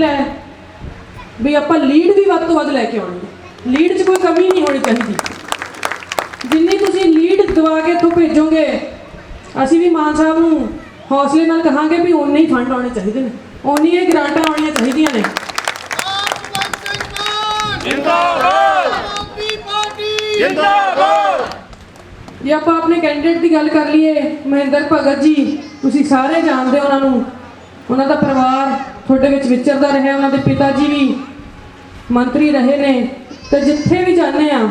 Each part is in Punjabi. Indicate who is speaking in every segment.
Speaker 1: ਚਾਹੁੰਦੀ ਆਪਾਂ ਲੀਡ ਵੀ ਵੱਧ ਤੋਂ ਵੱਧ ਲੈ ਕੇ ਆਉਣੀ ਹੈ। ਲੀਡ 'ਚ ਕੋਈ ਕਮੀ ਨਹੀਂ ਹੋਣੀ ਚਾਹੀਦੀ। ਜਿੰਨੀ ਤੁਸੀਂ ਲੀਡ ਦਵਾ ਕੇ ਇੱਥੋਂ ਭੇਜੋਗੇ ਅਸੀਂ ਵੀ ਮਾਨ ਸਾਹਿਬ ਨੂੰ ਹੌਸਲੇ ਨਾਲ ਕਹਾਂਗੇ ਵੀ ਉਨੇ ਹੀ ਫੰਡ ਆਉਣੇ ਚਾਹੀਦੇ ਨੇ। ਉਨੀਆਂ ਹੀ ਗ੍ਰਾਂਟਾਂ ਆਉਣੀਆਂ ਚਾਹੀਦੀਆਂ ਨੇ।
Speaker 2: ਜਿੰਦਾਬਾਦ! ਜਿੰਦਾਬਾਦ
Speaker 1: ਜੇ ਆਪਾਂ ਆਪਣੇ ਕੈਂਡੀਡੇਟ ਦੀ ਗੱਲ ਕਰ ਲਈਏ ਮਹਿੰਦਰ ਭਗਤ ਜੀ ਤੁਸੀਂ ਸਾਰੇ ਜਾਣਦੇ ਹੋ ਉਹਨਾਂ ਨੂੰ। ਉਹਨਾਂ ਦਾ ਪਰਿਵਾਰ ਤੁਹਾਡੇ ਵਿੱਚ ਵਿਚਰਦਾ ਰਿਹਾ ਉਹਨਾਂ ਦੇ ਪਿਤਾ ਜੀ ਵੀ ਮੰਤਰੀ ਰਹੇ ਨੇ ਤੇ ਜਿੱਥੇ ਵੀ ਜਾਂਦੇ ਆ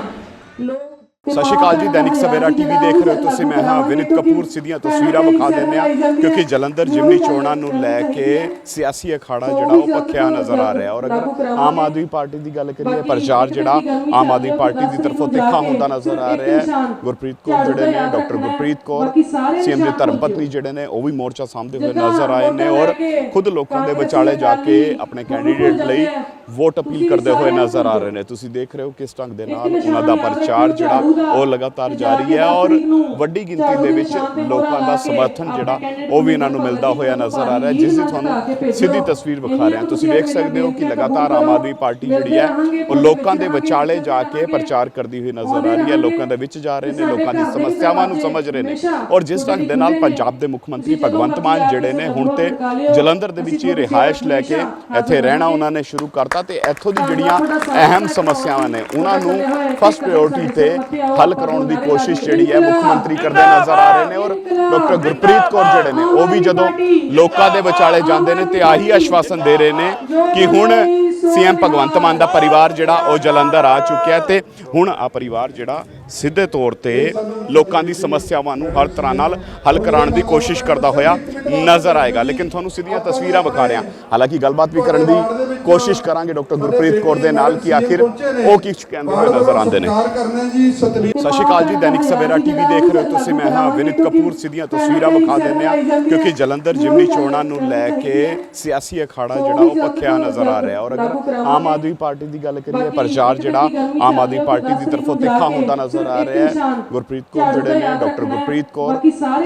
Speaker 1: ਲੋਕ
Speaker 2: ਸਤਿ ਸ਼੍ਰੀ ਅਕਾਲ ਜੀ, ਦੈਨਿਕ ਸਵੇਰਾ ਟੀਵੀ ਦੇਖ ਰਹੇ ਹੋ ਤੁਸੀਂ। ਮੈਂ ਹਾਂ ਵਿਨਿਤ ਕਪੂਰ, ਸਿੱਧੀਆਂ ਤਸਵੀਰਾਂ ਵਿਖਾ ਦਿੰਦੇ ਆ ਕਿਉਂਕਿ ਜਲੰਧਰ ਜਿਮਨੀ ਚੋਣਾਂ ਨੂੰ ਲੈ ਕੇ ਸਿਆਸੀ ਅਖਾੜਾ ਜਿਹੜਾ ਉਹ ਪੱਖਿਆ ਨਜ਼ਰ ਆ ਰਿਹਾ। ਔਰ ਅਗਰ ਆਮ ਆਦਮੀ ਪਾਰਟੀ ਦੀ ਗੱਲ ਕਰੀਏ, ਪ੍ਰਚਾਰ ਜਿਹੜਾ ਆਮ ਆਦਮੀ ਪਾਰਟੀ ਦੀ ਤਰਫੋਂ ਤਿੱਖਾ ਹੁੰਦਾ ਨਜ਼ਰ ਆ ਰਿਹਾ ਹੈ। ਗੁਰਪ੍ਰੀਤ ਕੌਰ ਜਿਹੜੇ ਨੇ, ਡਾਕਟਰ ਗੁਰਪ੍ਰੀਤ ਕੌਰ, ਸੀਐਮ ਦੇ ਧਰਮਪਤਨੀ ਜਿਹੜੇ ਨੇ, ਉਹ ਵੀ ਮੋਰਚਾ ਸਾਹਮਣੇ ਹੋਏ ਨਜ਼ਰ ਆਏ ਨੇ। ਔਰ ਖੁਦ ਲੋਕਾਂ ਦੇ ਵਿਚਾਲੇ ਜਾ ਕੇ ਆਪਣੇ ਕੈਂਡੀਡੇਟ ਲਈ ਵੋਟ ਅਪੀਲ ਕਰਦੇ ਹੋਏ ਨਜ਼ਰ ਆ ਰਹੇ ਨੇ। ਤੁਸੀਂ ਦੇਖ ਰਹੇ ਹੋ ਕਿਸ ਢੰਗ ਦੇ ਨਾਲ ਉਹਨਾਂ ਦਾ ਪ੍ਰਚਾਰ ਜਿਹੜਾ ਉਹ ਲਗਾਤਾਰ ਜਾਰੀ ਹੈ ਔਰ ਵੱਡੀ ਗਿਣਤੀ ਦੇ ਵਿੱਚ ਲੋਕਾਂ ਦਾ ਸਮਰਥਨ ਜਿਹੜਾ ਉਹ ਵੀ ਇਹਨਾਂ ਨੂੰ ਮਿਲਦਾ ਹੋਇਆ ਨਜ਼ਰ ਆ ਰਿਹਾ ਜਿਸ ਦੀ ਤੁਹਾਨੂੰ ਸਿੱਧੀ ਤਸਵੀਰ ਵਿਖਾ ਰਹੇ ਹਾਂ। ਤੁਸੀਂ ਵੇਖ ਸਕਦੇ ਹੋ ਕਿ ਲਗਾਤਾਰ ਆਮ ਆਦਮੀ ਪਾਰਟੀ ਜਿਹੜੀ ਹੈ ਉਹ ਲੋਕਾਂ ਦੇ ਵਿਚਾਲੇ ਜਾ ਕੇ ਪ੍ਰਚਾਰ ਕਰਦੀ ਹੋਈ ਨਜ਼ਰ ਆ ਰਹੀ ਹੈ ਲੋਕਾਂ ਦੇ ਵਿੱਚ ਜਾ ਰਹੇ ਨੇ ਲੋਕਾਂ ਦੀ ਸਮੱਸਿਆਵਾਂ ਨੂੰ ਸਮਝ ਰਹੇ ਨੇ। ਔਰ ਜਿਸ ਢੰਗ ਦੇ ਨਾਲ ਪੰਜਾਬ ਦੇ ਮੁੱਖ ਮੰਤਰੀ ਭਗਵੰਤ ਮਾਨ ਜਿਹੜੇ ਨੇ ਹੁਣ ਤੇ ਜਲੰਧਰ ਦੇ ਵਿੱਚ ਹੀ ਰਿਹਾਇਸ਼ ਲੈ ਕੇ ਇੱਥੇ ਰਹਿਣਾ ਉਹਨਾਂ ਨੇ ਸ਼ੁਰੂ ਕਰਤਾ ਤੇ ਇੱਥੋਂ ਦੀ ਜਿਹੜੀਆਂ ਅਹਿਮ ਸਮੱਸਿਆਵਾਂ ਨੇ ਉਹਨਾਂ ਨੂੰ ਫਸਟ ਪ੍ਰਾਇੋਰਟੀ ਤੇ ਹੱਲ ਕਰਾਉਣ ਦੀ ਕੋਸ਼ਿਸ਼ ਜਿਹੜੀ ਹੈ ਮੁੱਖ ਮੰਤਰੀ ਕਰਦੇ ਨਜ਼ਰ ਆ ਰਹੇ ਨੇ ਔਰ ਡਾਕਟਰ ਗੁਰਪ੍ਰੀਤ ਕੌਰ ਜਿਹੜੇ ਨੇ ਉਹ ਵੀ ਜਦੋਂ ਲੋਕਾਂ ਦੇ ਵਿਚਾਲੇ ਜਾਂਦੇ ਨੇ ਤੇ ਆਹੀ ਆਸ਼ਵਾਸਨ ਦੇ ਰਹੇ ਨੇ ਕਿ ਹੁਣ ਸੀਐਮ ਭਗਵੰਤ ਮਾਨ ਦਾ ਪਰਿਵਾਰ ਜਿਹੜਾ ਉਹ ਜਲੰਧਰ ਆ ਚੁੱਕਿਆ ਤੇ ਹੁਣ ਆ ਪਰਿਵਾਰ ਜਿਹੜਾ ਸਿੱਧੇ ਤੌਰ ਤੇ ਲੋਕਾਂ ਦੀ ਸਮੱਸਿਆਵਾਂ ਨੂੰ ਹਰ ਤਰ੍ਹਾਂ ਨਾਲ ਹੱਲ ਕਰਾਉਣ ਦੀ ਕੋਸ਼ਿਸ਼ ਕਰਦਾ ਹੋਇਆ ਨਜ਼ਰ ਆਏਗਾ। ਲੇਕਿਨ ਤੁਹਾਨੂੰ ਸਿੱਧੀਆਂ ਤਸਵੀਰਾਂ ਵਿਖਾ ਰਿਹਾ। ਹਾਲਾਂਕਿ ਗੱਲਬਾਤ ਵੀ ਕਰਨ ਦੀ ਕੋਸ਼ਿਸ਼ ਕਰਾਂਗੇ ਡਾਕਟਰ ਗੁਰਪ੍ਰੀਤ ਕੌਰ ਦੇ ਨਾਲ ਕਿ ਆਖਿਰ ਉਹ ਕੀ ਕਹਿੰਦੇ ਹੋਏ ਨਜ਼ਰ ਆਉਂਦੇ ਨੇ। ਸਤਿ ਸ਼੍ਰੀ ਅਕਾਲ ਜੀ, ਦੈਨਿਕ ਸਵੇਰਾ ਟੀਵੀ ਦੇਖ ਰਹੇ ਹੋ ਤੁਸੀਂ। ਮੈਂ ਹਾਂ ਵਿਨਿਤ ਕਪੂਰ। ਸਿੱਧੀਆਂ ਤਸਵੀਰਾਂ ਵਿਖਾ ਦਿੰਦੇ ਆ ਕਿਉਂਕਿ ਜਲੰਧਰ ਜਿਮਨੀ ਚੋਣਾਂ ਨੂੰ ਲੈ ਕੇ ਸਿਆਸੀ ਅਖਾੜਾ ਜਿਹੜਾ ਉਹ ਪੱਖਿਆ ਨਜ਼ਰ ਆ ਰਿਹਾ। ਔਰ ਅਗਰ ਆਮ ਆਦਮੀ ਪਾਰਟੀ ਦੀ ਗੱਲ ਕਰੀਏ, ਪ੍ਰਚਾਰ ਜਿਹੜਾ ਆਮ ਆਦਮੀ ਪਾਰਟੀ ਦੀ ਤਰਫੋਂ ਤਿੱਖਾ ਹੁੰਦਾ ਨਜ਼ਰ ਆ ਰਿਹਾ ਹੈ। ਗੁਰਪ੍ਰੀਤ ਕੌਰ ਜਿਹੜੇ ਨੇ ਡਾਕਟਰ ਗੁਰਪ੍ਰੀਤ ਕੌਰ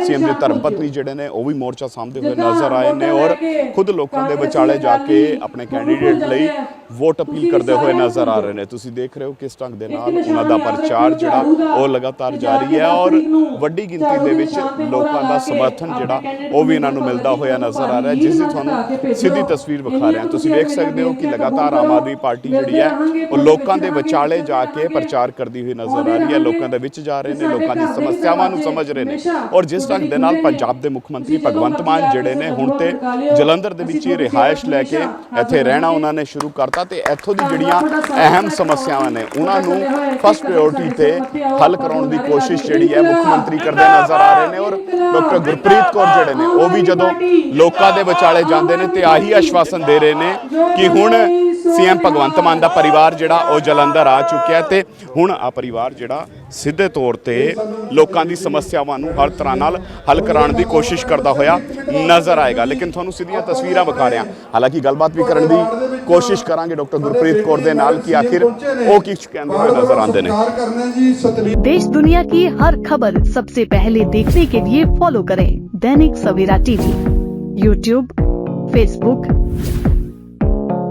Speaker 2: ਸੀਐਮ ਦੇ ਧਰਮ ਪਤਨੀ ਜਿਹੜੇ ਨੇ ਉਹ ਵੀ ਮੋਰਚਾ ਸਾਹਮਣੇ ਹੋਏ ਨਜ਼ਰ ਆਏ ਨੇ ਔਰ ਖੁਦ ਲੋਕਾਂ ਦੇ ਵਿਚਾਲੇ ਜਾ ਕੇ ਆਪਣੇ ਕੈਂਡੀਡੇਟ ਲਈ ਵੋਟ ਅਪੀਲ ਕਰਦੇ ਹੋਏ ਨਜ਼ਰ ਆ ਰਹੇ ਨੇ। ਤੁਸੀਂ ਦੇਖ ਰਹੇ ਹੋ ਕਿਸ ਢੰਗ ਦੇ ਨਾਲ ਉਹਨਾਂ ਦਾ ਪ੍ਰਚਾਰ ਜਿਹੜਾ ਉਹ ਲਗਾਤਾਰ ਜਾਰੀ ਹੈ ਔਰ ਵੱਡੀ ਗਿਣਤੀ ਦੇ ਵਿੱਚ ਲੋਕਾਂ ਦਾ ਸਮਰਥਨ ਜਿਹੜਾ ਉਹ ਵੀ ਇਹਨਾਂ ਨੂੰ ਮਿਲਦਾ ਹੋਇਆ ਨਜ਼ਰ ਆ ਰਿਹਾ ਹੈ ਜਿਸ ਦੀ ਤੁਹਾਨੂੰ ਸਿੱਧੀ ਤਸਵੀਰ ਵਿਖਾ ਰਹੇ ਹਾਂ। ਤੁਸੀਂ ਵੇਖ ਸਕਦੇ ਹੋ ਕਿ ਲਗਾਤਾਰ ਆਮ ਆਦਮੀ ਪਾਰਟੀ ਜਿਹੜੀ ਹੈ ਉਹ ਲੋਕਾਂ ਦੇ ਵਿਚਾਲੇ ਜਾ ਕੇ ਪ੍ਰਚਾਰ ਕਰਦੀ ਹੋਈ ਨਜ਼ਰ ਆ ਰਹੀ ਹੈ। ਲੋਕਾਂ ਦੇ ਵਿੱਚ ਜਾ ਰਹੇ ਨੇ ਲੋਕਾਂ ਦੀ ਸਮੱਸਿਆਵਾਂ ਨੂੰ ਸਮਝ ਰਹੇ ਨੇ। ਔਰ ਜਿਸ ਢੰਗ ਦੇ ਨਾਲ ਪੰਜਾਬ ਦੇ ਮੁੱਖ ਮੰਤਰੀ ਭਗਵੰਤ ਮਾਨ ਜਿਹੜੇ ਨੇ ਹੁਣ ਤੇ ਜਲੰਧਰ ਦੇ ਵਿੱਚ ਹੀ ਰਿਹਾਇਸ਼ ਲੈ ਕੇ ਇੱਥੇ ਰਹਿਣਾ ਉਹਨਾਂ ਨੇ ਸ਼ੁਰੂ ਕਰਤਾ ਤੇ ਇੱਥੋਂ ਦੀ ਜਿਹੜੀਆਂ ਅਹਿਮ ਸਮੱਸਿਆਵਾਂ ਨੇ ਉਹਨਾਂ ਨੂੰ ਫਸਟ ਪ੍ਰਾਇੋਰਟੀ ਤੇ ਹੱਲ ਕਰਾਉਣ ਦੀ ਕੋਸ਼ਿਸ਼ ਜਿਹੜੀ ਹੈ ਮੁੱਖ ਮੰਤਰੀ ਕਰਦੇ ਨਜ਼ਰ ਆ ਰਹੇ ਨੇ ਔਰ ਡਾਕਟਰ ਗੁਰਪ੍ਰੀਤ ਕੌਰ ਜਿਹੜੇ ਨੇ ਉਹ ਵੀ ਜਦੋਂ ਲੋਕਾਂ ਦੇ ਵਿਚਾਲੇ ਜਾਂਦੇ ਨੇ ਤੇ ਆਹੀ ਆਸ਼ਵਾਸਨ ਦੇ ਰਹੇ ਨੇ ਕਿ ਹੁਣ ਸੀਐਮ ਭਗਵੰਤ ਮਾਨ ਦਾ ਪਰਿਵਾਰ ਜਿਹੜਾ ਉਹ ਜਲੰਧਰ ਆ ਚੁੱਕਿਆ ਤੇ ਹੁਣ ਆ ਪਰਿਵਾਰ ਜਿਹੜਾ ਸਿੱਧੇ ਤੌਰ ਤੇ ਲੋਕਾਂ ਦੀ ਸਮੱਸਿਆਵਾਂ ਨੂੰ ਹਰ ਤਰ੍ਹਾਂ ਨਾਲ ਹੱਲ ਕਰਾਉਣ ਦੀ ਕੋਸ਼ਿਸ਼ ਕਰਦਾ ਹੋਇਆ ਨਜ਼ਰ ਆਏਗਾ ਲੇਕਿਨ ਤੁਹਾਨੂੰ ਸਿੱਧੀਆਂ ਤਸਵੀਰਾਂ ਵਿਖਾ ਰਿਹਾ ਹਾਲਾਂਕਿ ਗੱਲਬਾਤ ਵੀ ਕਰਨ ਦੀ ਕੋਸ਼ਿਸ਼ ਕਰਾਂਗੇ ਡਾਕਟਰ ਗੁਰਪ੍ਰੀਤ ਕੌਰ ਦੇ ਨਾਲ ਕਿ ਆਖਿਰ ਉਹ ਕੀ ਕਹਿੰਦੇ ਹੋਏ ਨਜ਼ਰ ਆਉਂਦੇ ਨੇ
Speaker 3: ਕਰਨਾ ਜੀ ਸਤਵੀਰ
Speaker 4: देश दुनिया की हर खबर सबसे पहले देखने के लिए फॉलो करें Dainik Savera TV YouTube Facebook